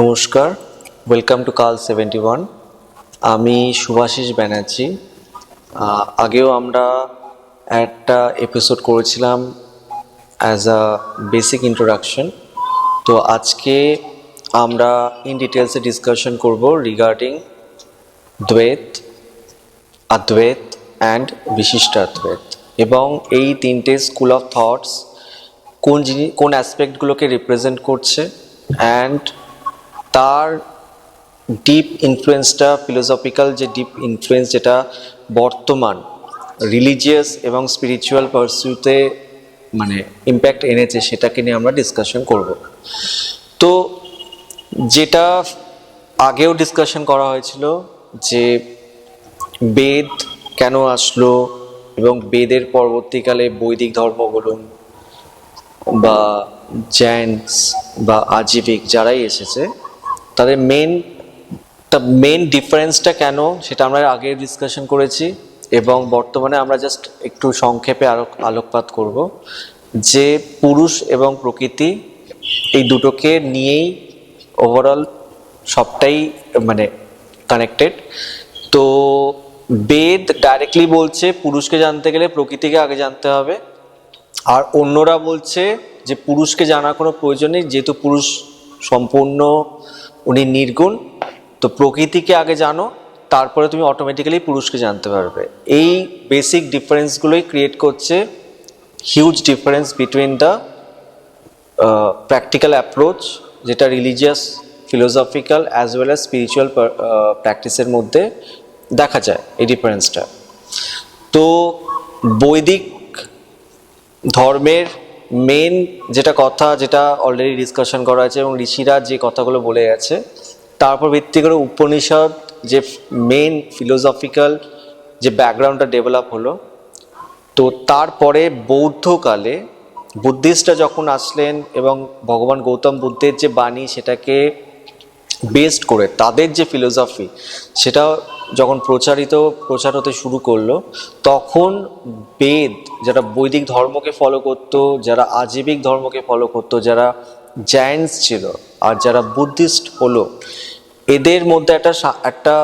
নমস্কার welcome to কাল seventy one আমি শুভাশিস ব্যানার্জি। আগেও আমরা একটা এপিসোড করেছিলাম অ্যাজ আ বেসিক ইন্ট্রোডাকশন তো আজকে আমরা ইন ডিটেলসে ডিসকাশন করব রিগার্ডিং দ্বৈত অদ্বৈত অ্যান্ড বিশিষ্ট বিশিষ্টাদ্বৈত। এবং এই তিনটে স্কুল অফ থটস কোন জিনিস কোন অ্যাসপেক্টগুলোকে রিপ্রেজেন্ট করছে অ্যান্ড তার ডিপ ইনফ্লুয়েন্সটা ফিলোসফিক্যাল যে ডিপ ইনফ্লুয়েন্স যেটা বর্তমান রিলিজিয়াস এবং স্পিরিচুয়াল পারসিউতে মানে ইম্প্যাক্ট এনেছে, সেটাকে নিয়ে আমরা ডিসকাশন করব। তো যেটা আগেও ডিসকাশন করা হয়েছিল যে বেদ কেন আসলো এবং বেদের পরবর্তীকালে বৈদিক ধর্ম বলুন বা জৈনস বা আজীবিক যারাই এসেছে তাদের মেন তা মেন ডিফারেন্সটা কেন সেটা আমরা আগে ডিসকাশন করেছি এবং বর্তমানে আমরা জাস্ট একটু সংক্ষেপে আরও আলোকপাত করব যে পুরুষ এবং প্রকৃতি এই দুটোকে নিয়েই ওভারঅল সবটাই মানে কানেক্টেড তো বেদ ডাইরেক্টলি বলছে পুরুষকে জানতে গেলে প্রকৃতিকে আগে জানতে হবে। আর অন্যরা বলছে যে পুরুষকে জানার কোনো প্রয়োজন নেই, যেহেতু পুরুষ সম্পূর্ণ উনি নির্গুণ। তো প্রকৃতিকে আগে জানো, তারপরে তুমি অটোমেটিক্যালি পুরুষকে জানতে পারবে। এই বেসিক ডিফারেন্সগুলোই ক্রিয়েট করছে huge difference between the practical approach যেটা religious philosophical as well as spiritual প্র্যাকটিসের মধ্যে দেখা যায় এই ডিফারেন্সটা তো বৈদিক ধর্মের মেন যেটা কথা যেটা অলরেডি ডিসকাশন করা হয়েছে এবং ঋষিরা যে কথাগুলো বলে গেছে, তারপর ভিত্তি করে উপনিষদ যে মেন ফিলোসফিক্যাল যে ব্যাকগ্রাউন্ডটা ডেভেলপ হলো, তো তারপরে বৌদ্ধকালে বুদ্ধিস্টরা যখন আসলেন এবং ভগবান গৌতম বুদ্ধের যে বাণী সেটাকে বেসড করে তাদের যে ফিলোসফি সেটা যখন প্রচারিত, প্রচার হতে শুরু করল, তখন বেদ, যারা বৈদিক ধর্মকে ফলো করত, যারা আজীবিক ধর্মকে ফলো করত, যারা জায়েন্টস ছিল আর যারা বুদ্ধিস্ট হলো, এদের মধ্যে একটা একটা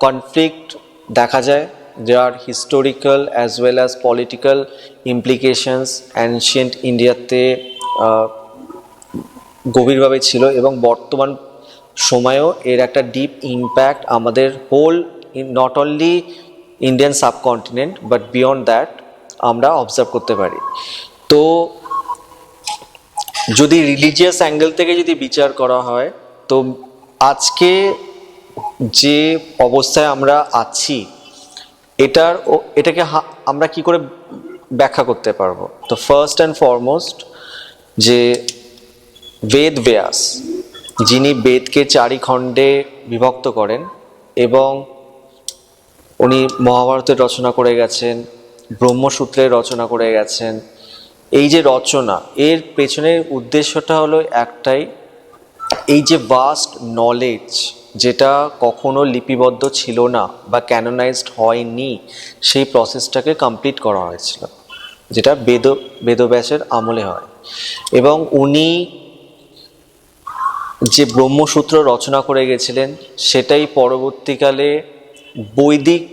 কনফ্লিক্ট দেখা যায় যার historical as well as political implications ancient ইন্ডিয়াতে গভীরভাবে ছিল এবং বর্তমান সময়েও এর একটা ডিপ ইম্প্যাক্ট আমাদের whole not only Indian subcontinent but beyond that আমরা অবজার্ভ করতে পারি। তো যদি রিলিজিয়াস অ্যাঙ্গেল থেকে যদি বিচার করা হয়, তো আজকে যে অবস্থায় আমরা আছি, এটার এটাকে আমরা কি করে ব্যাখ্যা করতে পারব? তো ফার্স্ট অ্যান্ড ফরমোস্ট যে বেদ ব্যাস যিনি বেদকে চারি খণ্ডে বিভক্ত করেন এবং উনি মহাভারতের রচনা করে গেছেন, ব্রহ্মসূত্রের রচনা করে গেছেন। এই যে রচনা, এর পেছনের উদ্দেশ্যটা হলো একটাই, এই যে ভাস্ট নলেজ যেটা কখনো লিপিবদ্ধ ছিল না বা ক্যানোনাইজড হয়নি, সেই প্রসেসটাকে কমপ্লিট করা হয়েছিল, যেটা বেদ, বেদব্যাসের আমলে হয়। এবং উনি যে ব্রহ্মসূত্র রচনা করে গেছিলেন, সেটাই পরবর্তীকালে বৈদিক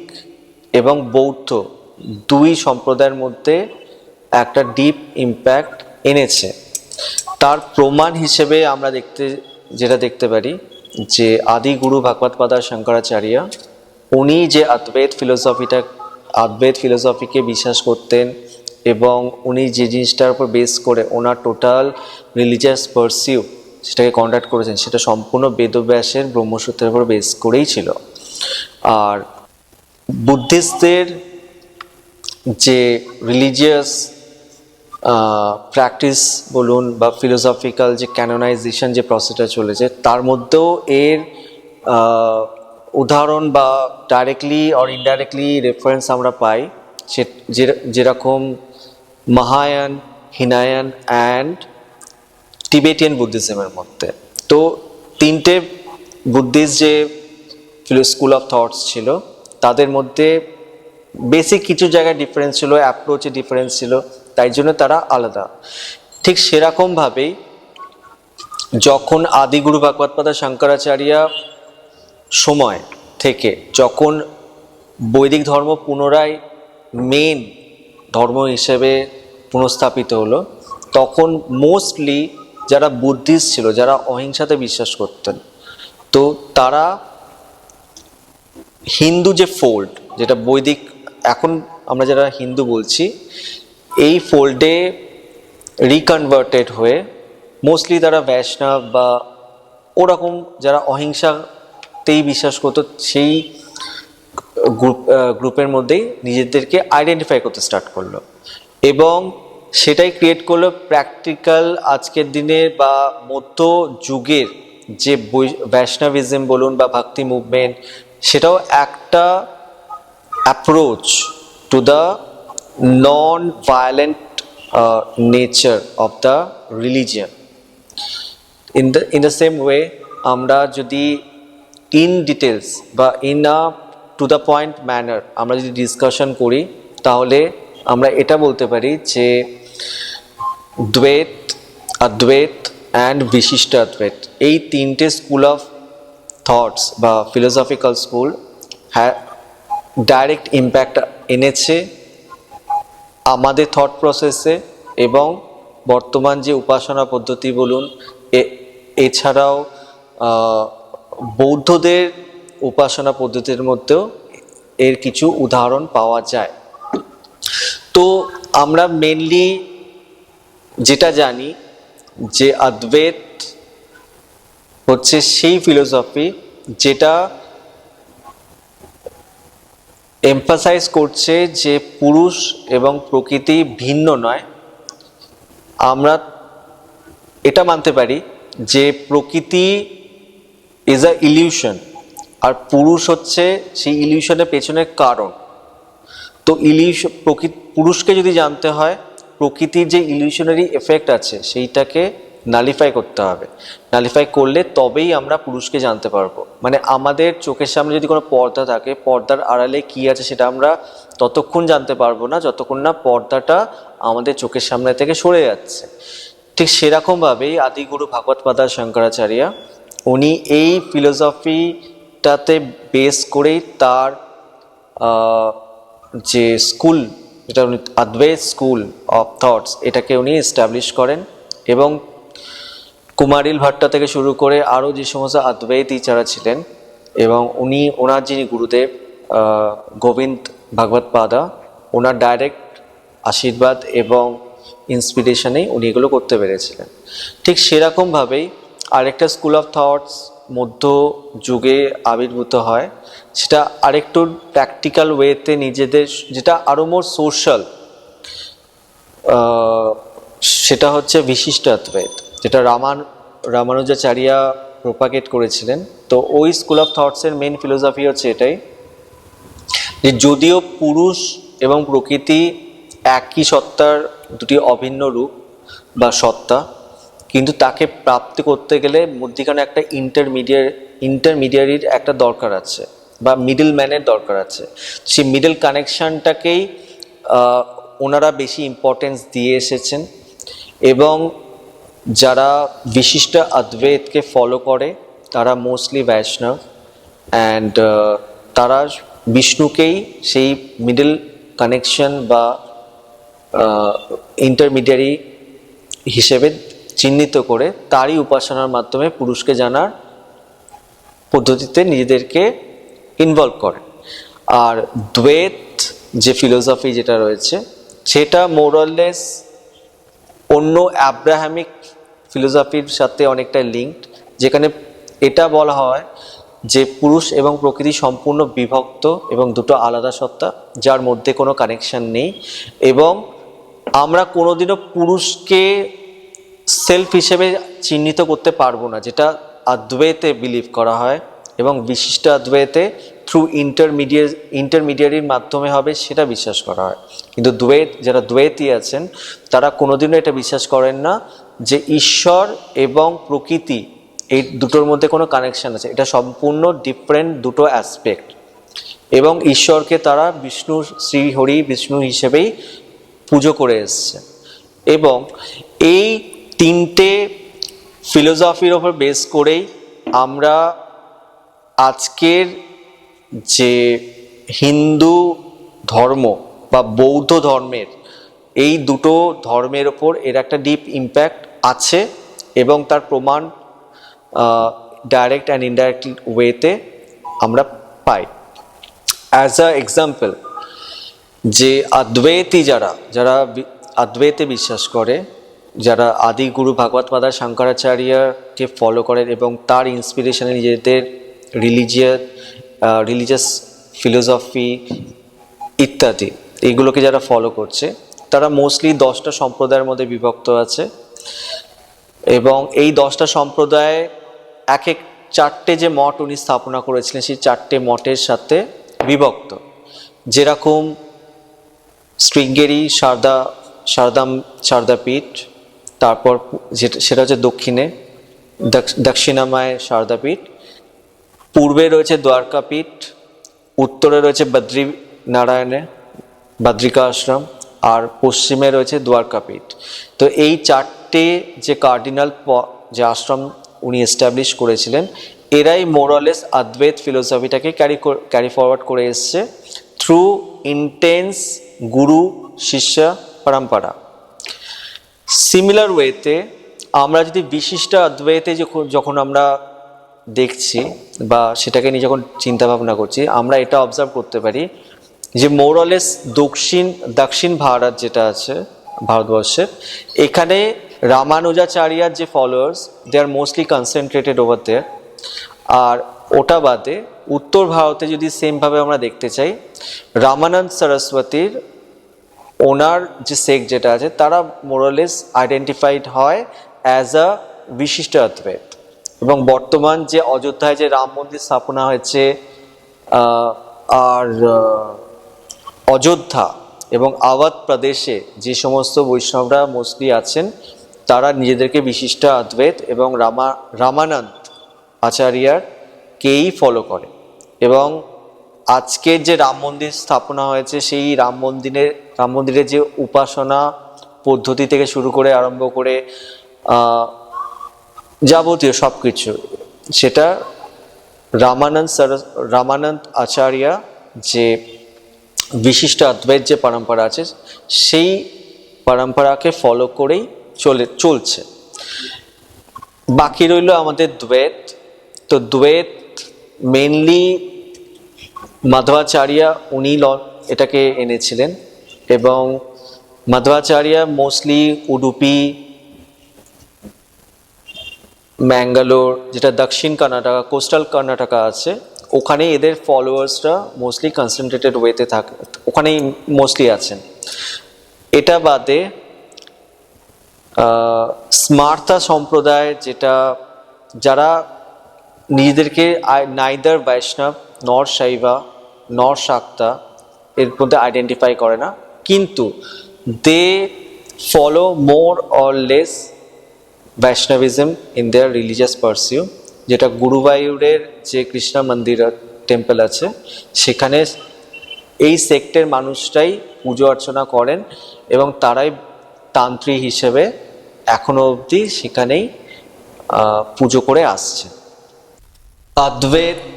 এবং বৌদ্ধ দুই সম্প্রদায়ের মধ্যে একটা ডিপ ইম্প্যাক্ট এনেছে। তার প্রমাণ হিসেবে আমরা দেখতে, যেটা দেখতে পারি যে আদি গুরু ভাগবত পাদার শঙ্করাচার্য, উনি যে অদ্বৈত ফিলোসফিটা অদ্বৈত ফিলোসফিকে বিশ্বাস করতেন এবং উনি যে জিনিসটার উপর বেস করে ওনার টোটাল রিলিজিয়াস পারসিউ সেটাকে কন্ডাক্ট করেছেন, সেটা সম্পূর্ণ বেদব্যাসের ব্রহ্মসূত্রের উপর বেস করেই ছিল। আর বুদ্ধিস্টদের যে রিলিজিয়াস প্র্যাকটিস বলুন বা ফিলোসফিক্যাল যে ক্যানোনাইজেশন যে প্রসেসটা চলেছে, তার মধ্যেও এর উদাহরণ বা ডাইরেক্টলি অর ইনডাইরেক্টলি রেফারেন্স আমরা পাই। যেরকম মহায়ান, হিনায়ান অ্যান্ড টিবেটিয়ান বুদ্ধিজমের মধ্যে। তো তিনটে বুদ্ধিস্ট যে স্কুল অফ থটস ছিল, তাদের মধ্যে বেসিক কিছু জায়গায় ডিফারেন্স ছিল অ্যাপ্রোচে ডিফারেন্স ছিল, তাই জন্য তারা আলাদা। ঠিক সেরকমভাবেই যখন আদিগুরু ভাগবতপাদা শঙ্করাচার্য সময় থেকে যখন বৈদিক ধর্ম পুনরায় মেন ধর্ম হিসেবে পুনঃস্থাপিত হলো, তখন মোস্টলি যারা বুদ্ধিস্ট ছিল, যারা অহিংসাতে বিশ্বাস করতেন, তো তারা হিন্দু যে ফোল্ড যেটা বৈদিক, এখন আমরা যারা হিন্দু বলছি, এই ফোল্ডে রিকনভার্টেড হয়ে মোস্টলি তারা বৈষ্ণব বা ওরকম যারা অহিংসাতেই বিশ্বাস করতো, সেই গ্রুপ গ্রুপের মধ্যেই নিজেদেরকে আইডেন্টিফাই করতে স্টার্ট করল। এবং সেটাই ক্রিয়েট করল প্র্যাকটিক্যাল আজকের দিনের বা মধ্য যুগের যে বৈষ্ণবিজম বলুন বা ভক্তি মুভমেন্ট সেটাও একটা approach to the non violent nature nature the religion in In in the same way আমরা যদি ইন ডিটেলস বা in a to the point manner আমরা যদি ডিসকাশন করি, তাহলে আমরা এটা বলতে পারি যে দ্বৈত, অদ্বৈত অ্যান্ড বিশিষ্ট অদ্বৈত। এই তিনটে স্কুল অফ থটস বা ফিলোসফিক্যাল স্কুল হ্যাঁ ডাইরেক্ট ইম্প্যাক্ট এনেছে আমাদের থট প্রসেসে এবং বর্তমান যে উপাসনা পদ্ধতি বলুন এছাড়াও বৌদ্ধদের উপাসনা পদ্ধতির মধ্যেও এর কিছু উদাহরণ পাওয়া যায়। তো আমরা মেনলি যেটা জানি যে অদ্বৈত হচ্ছে সেই ফিলোসফি যেটা এমফাসাইজ করছে যে পুরুষ এবং প্রকৃতি ভিন্ন নয়। আমরা এটা মানতে পারি যে প্রকৃতি ইজ আ ইলিউশন আর পুরুষ হচ্ছে সেই ইলিউশনের পেছনের কারণ। তো ইলিউশন প্রকৃতি, পুরুষকে যদি জানতে হয়, প্রকৃতির যে ইলিউশনারি এফেক্ট আছে, সেইটাকে নালিফাই করতে হবে। নালিফাই করলে তবেই আমরা পুরুষকে জানতে পারব। মানে আমাদের চোখের সামনে যদি কোনো পর্দা থাকে, পর্দার আড়ালে কি আছে সেটা আমরা ততক্ষণ জানতে পারব না, যতক্ষণ না পর্দাটা আমাদের চোখের সামনে থেকে সরে যাচ্ছে। ঠিক সেরকমভাবেই আদিগুরু ভাগবত পাদা শঙ্করাচার্য, উনি এই ফিলোসফিটাতে বেস করেই তার যে স্কুল, যেটা উনি অদ্বৈত স্কুল অফ থটস এটাকে উনি এস্টাবলিশ করেন এবং কুমারিল ভাট্টা থেকে শুরু করে আরও যে সমস্ত অদ্বৈত টিচাররা ছিলেন এবং উনি, ওনার যিনি গুরুদেব গোবিন্দ ভাগবত পাদা, ওনার ডাইরেক্ট আশীর্বাদ এবং ইন্সপিরেশনেই উনি এগুলো করতে পেরেছিলেন। ঠিক সেরকমভাবেই আরেকটা স্কুল অফ থটস মধ্য যুগে আবির্ভূত হয়। সেটা আরেকটু প্র্যাকটিক্যাল ওয়েতে নিজেদের, যেটা আরও মোর সোশ্যাল সেটা হচ্ছে বিশিষ্ট অদ্বৈত যেটা রামান, রামানুজাচারিয়া প্রোপাগেট করেছিলেন। তো ওই স্কুল অফ থটসের মেন ফিলোসফি হচ্ছে এটাই, যে যদিও পুরুষ এবং প্রকৃতি একই সত্তার দুটি অভিন্ন রূপ বা সত্তা কিন্তু তাকে প্রাপ্তি করতে গেলে মধ্যিখানে একটা ইন্টারমিডিয়েট ইন্টারমিডিয়ারির একটা দরকার আছে বা মিডল ম্যানের দরকার আছে। সেই মিডল কানেকশনটাকেই ওনারা বেশি ইম্পর্টেন্স দিয়ে এসেছেন এবং যারা বিশিষ্ট অদ্বৈতকে ফলো করে, তারা মোস্টলি বৈষ্ণব অ্যান্ড তারা বিষ্ণুকেই সেই মিডল কানেকশন বা ইন্টারমিডিয়ারি হিসেবে চিহ্নিত করে তারই উপাসনার মাধ্যমে পুরুষকে জানার পদ্ধতিতে নিজেদেরকে ইনভলভ করে। আর দ্বৈত যে ফিলোসফি যেটা রয়েছে, সেটা মোরলেস অন্য অ্যাব্রাহামিক ফিলোসফির সাথে অনেকটা লিঙ্কড যেখানে এটা বলা হয় যে পুরুষ এবং প্রকৃতি সম্পূর্ণ বিভক্ত এবং দুটো আলাদা সত্তা, যার মধ্যে কোনো কানেকশন নেই এবং আমরা কোনোদিনও পুরুষকে সেলফ হিসেবে চিহ্নিত করতে পারব না, যেটা অদ্বৈতে বিলিভ করা হয় এবং বিশিষ্ট অদ্বৈতে থ্রু ইন্টারমিডিয়েট ইন্টারমিডিয়ারির মাধ্যমে হবে সেটা বিশ্বাস করা হয়। কিন্তু দ্বৈত, যারা দ্বৈতী আছেন, তারা কোনোদিনও এটা বিশ্বাস করেন না যে ঈশ্বর এবং প্রকৃতি এই দুটোর মধ্যে কোনো কানেকশন আছে। এটা সম্পূর্ণ ডিফারেন্ট দুটো অ্যাসপেক্ট এবং ঈশ্বরকে তারা বিষ্ণু শ্রীহরি বিষ্ণু হিসেবেই পুজো করে এসছে। এবং এই তিনটে ফিলোসফির ওপর বেস করেই আমরা আজকের যে হিন্দু ধর্ম বা বৌদ্ধ ধর্মের, এই দুটো ধর্মের ওপর এর একটা ডিপ ইম্প্যাক্ট আছে এবং তার প্রমাণ ডাইরেক্ট অ্যান্ড ইনডাইরেক্ট ওয়েতে আমরা পাই। অ্যাজ আ এক্সাম্পল যে আদ্বৈতী যারা যারা আদ্বৈতে বিশ্বাস করে যারা আদি গুরু ভাগবত পাদার শঙ্করাচার্যকে ফলো করেন এবং তার ইন্সপিরেশনে নিজেদের রিলিজিয়াস রিলিজিয়াস ফিলোসফি ইত্যাদি, এইগুলোকে যারা ফলো করছে, তারা মোস্টলি দশটা সম্প্রদায়ের মধ্যে বিভক্ত আছে। এবং এই দশটা সম্প্রদায় এক এক চারটে যে মঠ উনি স্থাপনা করেছিলেন, সেই চারটে মঠের সাথে বিভক্ত। যেরকম শৃঙ্গেরি সারদা, সারদাম, সারদাপীঠ তারপর সেটা হচ্ছে দক্ষিণে, দক্ষ- দক্ষিণামায় সারদাপীঠ, পূর্বে রয়েছে দ্বারকাপীঠ, উত্তরে রয়েছে বদ্রী নারায়ণে বদ্রিকা আশ্রম আর পশ্চিমে রয়েছে দ্বারকাপীঠ। তো এই চারটে যে কার্ডিনাল যে আশ্রম উনি এস্টাবলিশ করেছিলেন, এরাই মোরালেস আদ্বৈত ফিলোসফিটাকে ক্যারি ক্যারি ফরওয়ার্ড করে এসছে থ্রু ইন্টেন্স গুরু শিষ্য পরম্পরা সিমিলার ওয়েতে আমরা যদি বিশিষ্ট অদ্বৈতে যখন আমরা দেখছি বা সেটাকে নিয়ে যখন চিন্তা ভাবনা করছি, আমরা এটা অবজার্ভ করতে পারি যে মোরলেস দক্ষিণ দক্ষিণ ভারত যেটা আছে, ভারতবর্ষের, এখানে রামানুজাচার্যার যে followers they are mostly concentrated over there আর ওটা বাদে, উত্তর ভারতে যদি সেমভাবে আমরা দেখতে চাই, রামানন্দ সরস্বতীর ওনার যে সেক যেটা আছে, তারা মোরালেস আইডেন্টিফাইড হয় অ্যাজ আ বিশিষ্ট অদ্বৈত এবং বর্তমান যে অযোধ্যায় যে রাম মন্দির স্থাপনা হয়েছে আর অযোধ্যা এবং আওয়াধ প্রদেশে যে সমস্ত বৈষ্ণবরা মোস্টলি আছেন, তারা নিজেদেরকে বিশিষ্ট অদ্বৈত এবং রামা, রামানন্দ আচার্যার কেই ফলো করে। এবং আজকের যে রাম মন্দির স্থাপনা হয়েছে, সেই রাম মন্দিরের রাম মন্দিরের যে উপাসনা পদ্ধতি থেকে শুরু করে আরম্ভ করে যাবতীয় সব কিছু সেটা রামানন্দ সর, রামানন্দ আচার্য যে বিশিষ্ট অদ্বৈত যে পরম্পরা আছে, সেই পরম্পরাকে ফলো করেই চলে, চলছে। বাকি রইল আমাদের দ্বৈত। তো দ্বৈত মেনলি মাধবাচার্য উনি এটাকে এনেছিলেন এবং মাধবাচার্য মোস্টলি উডুপি, ম্যাঙ্গালোর, যেটা দক্ষিণ কর্ণাটকা কোস্টাল কর্ণাটকা আছে, ওখানে এদের ফলোয়ার্সরা মোস্টলি কনসেন্ট্রেটেড ওয়েতে থাকে, ওখানেই মোস্টলি আছেন। এটা বাদে স্মার্তা সম্প্রদায় যেটা, যারা নিজেদেরকে নাইদার বৈষ্ণব নর শৈবা নর শাক্তা এর মধ্যে আইডেন্টিফাই করে না। কিন্তু they follow more or less Vaishnavism in their religious pursuit যেটা গুরুবায়ুরের যে কৃষ্ণা মন্দির টেম্পল আছে, সেখানে এই সেক্টের মানুষরাই পুজো অর্চনা করেন এবং তারাই তান্ত্রিক হিসেবে এখনও অবধি সেখানেই পুজো করে আসছে। অদ্বৈত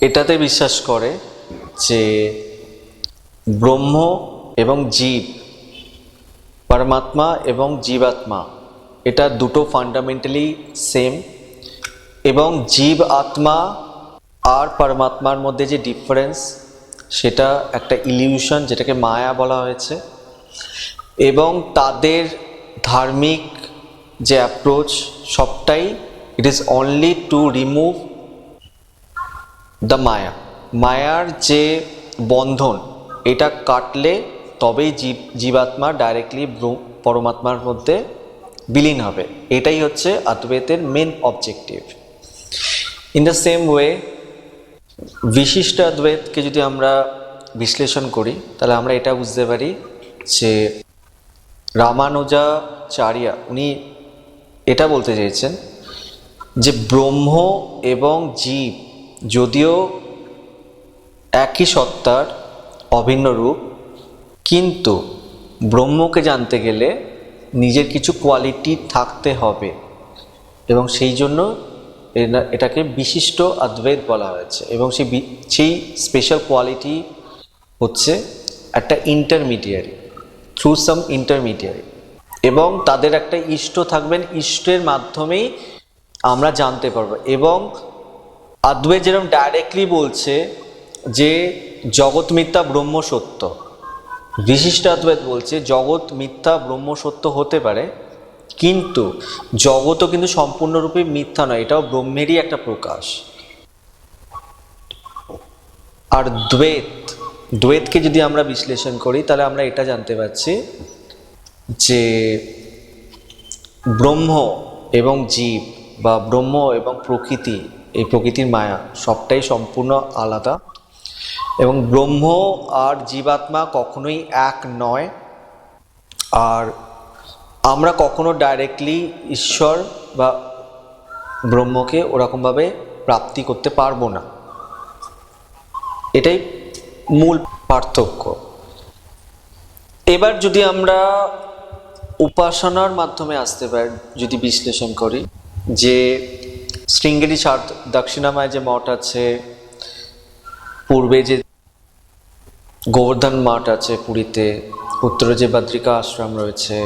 এটাতে বিশ্বাস করে যে ব্রহ্ম এবং জীব, পরমাত্মা এবং জীবাত্মা, এটা দুটো ফান্ডামেন্টালি সেম এবং জীব আত্মা আর পরমাত্মার মধ্যে যে ডিফারেন্স সেটা একটা ইলিউশন যেটাকে মায়া বলা হয়েছে এবং তাদের ধার্মিক যে অ্যাপ্রোচ সবটাই it is only to remove the maya. মায়ার যে বন্ধন, এটা কাটলে তবেই জীব জীবাত্মা ডাইরেক্টলি পরমাত্মার মধ্যে বিলীন হবে। এটাই হচ্ছে অদ্বৈতের main objective in the same way বিশিষ্ট অদ্বৈতকে যদি আমরা বিশ্লেষণ করি, তাহলে আমরা এটা বুঝতে পারি যে রামানুজাচার্য, উনি এটা বলতে চেয়েছেন যে ব্রহ্ম এবং জীব যদিও একই সত্তার অভিন্ন রূপ, কিন্তু ব্রহ্মকে জানতে গেলে নিজের কিছু কোয়ালিটি থাকতে হবে এবং সেই জন্য এটাকে বিশিষ্ট অদ্বৈত বলা হয়েছে এবং সেই সেই স্পেশাল কোয়ালিটি হচ্ছে একটা ইন্টারমিডিয়ারি থ্রু সাম ইন্টারমিডিয়ারি এবং তাদের একটা ইষ্ট থাকবেন ইষ্টের মাধ্যমেই আমরা জানতে পারব এবং অদ্বৈত যেরকম ডাইরেক্টলি বলছে যে, জগৎ মিথ্যা, ব্রহ্ম সত্য। বিশিষ্ট অদ্বৈত বলছে, জগৎ মিথ্যা, ব্রহ্ম সত্য হতে পারে, কিন্তু জগৎও কিন্তু সম্পূর্ণরূপে মিথ্যা নয়, এটাও ব্রহ্মেরই একটা প্রকাশ। আর দ্বৈত, দ্বৈতকে যদি আমরা বিশ্লেষণ করি, তাহলে আমরা এটা জানতে পারছি যে, ব্রহ্ম এবং জীব বা ব্রহ্ম এবং প্রকৃতি এই প্রকৃতির মায়া সবটাই সম্পূর্ণ আলাদা। এবং ব্রহ্ম আর জীবাত্মা কখনোই এক নয়। আর আমরা কখনো ডাইরেক্টলি ঈশ্বর বা ব্রহ্মকে ওরকমভাবে প্রাপ্তি করতে পারব না। এটাই মূল পার্থক্য। এবার যদি আমরা উপাসনার মাধ্যমে আসতে পারি, যদি বিশ্লেষণ করি, যে শৃঙ্গেরি সার দক্ষিণামায় যে মঠ আছে, পূর্বে যে গোবর্ধন মাঠ আছে পুরীতে, উত্তরে যে বদ্রিকা আশ্রম রয়েছে,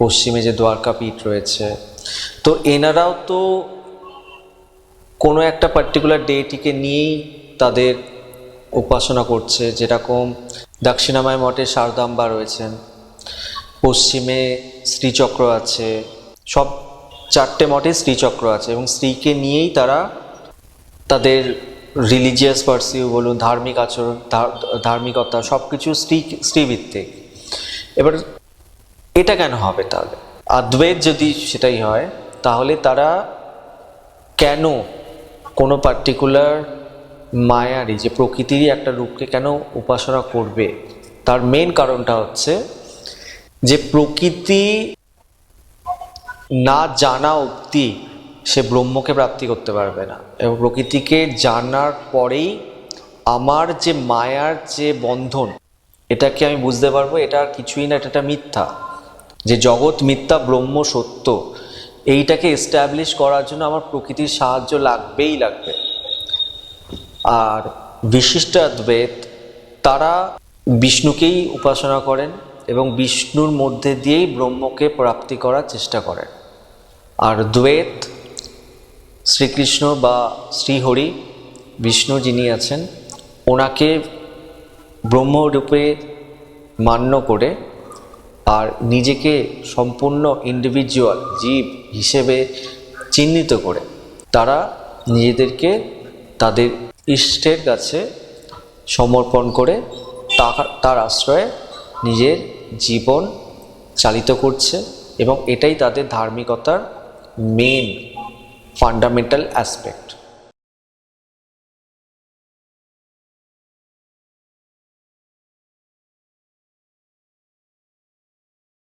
পশ্চিমে যে দ্বারকা পীঠ রয়েছে, তো এনারাও তো কোনো একটা পার্টিকুলার ডেটিকে নিয়েই তাদের উপাসনা করছে, যেরকম দক্ষিণামায় মঠে শারদাম্বা রয়েছেন, পশ্চিমে শ্রীচক্র আছে, সব চারটে মঠে শ্রীচক্র আছে এবং স্ত্রীকে নিয়েই তারা তাদের রিলিজিয়াস পার্সিউ বলুন, ধার্মিক আচরণ ধার্মিকতা সব কিছু স্ত্রী, স্ত্রীভিত্তিক। এবার এটা কেন হবে তাহলে? অদ্বৈত যদি সেটাই হয়, তাহলে তারা কেন কোনো পার্টিকুলার মায়ারই, যে প্রকৃতিরই একটা রূপকে কেন উপাসনা করবে? তার মেন কারণটা হচ্ছে যে প্রকৃতি না জানা অবধি সে ব্রহ্মকে প্রাপ্তি করতে পারবে না। এবং প্রকৃতিকে জানার পরেই আমার যে মায়ার যে বন্ধন, এটাকে আমি বুঝতে পারব, এটা আর কিছুই না, এটা একটা মিথ্যা। যে জগৎ মিথ্যা, ব্রহ্ম সত্য, এইটাকে এস্টাবলিশ করার জন্য আমার প্রকৃতির সাহায্য লাগবেই লাগবে। আর বিশিষ্ট অদ্বৈত তারা বিষ্ণুকেই উপাসনা করেন এবং বিষ্ণুর মধ্যে দিয়েই ব্রহ্মকে প্রাপ্তি করার চেষ্টা করেন। আর দ্বৈত শ্রীকৃষ্ণ বা শ্রীহরি বিষ্ণু যিনি আছেন, ওনাকে ব্রহ্মরূপে মান্য করে আর নিজেকে সম্পূর্ণ ইন্ডিভিজুয়াল জীব হিসেবে চিহ্নিত করে, তারা নিজেদেরকে তাদের ইষ্টের কাছে সমর্পণ করে তার আশ্রয়ে নিজের জীবন চালিত করছে এবং এটাই তাদের ধার্মিকতার মেন ফান্ডামেন্টাল অ্যাসপেক্ট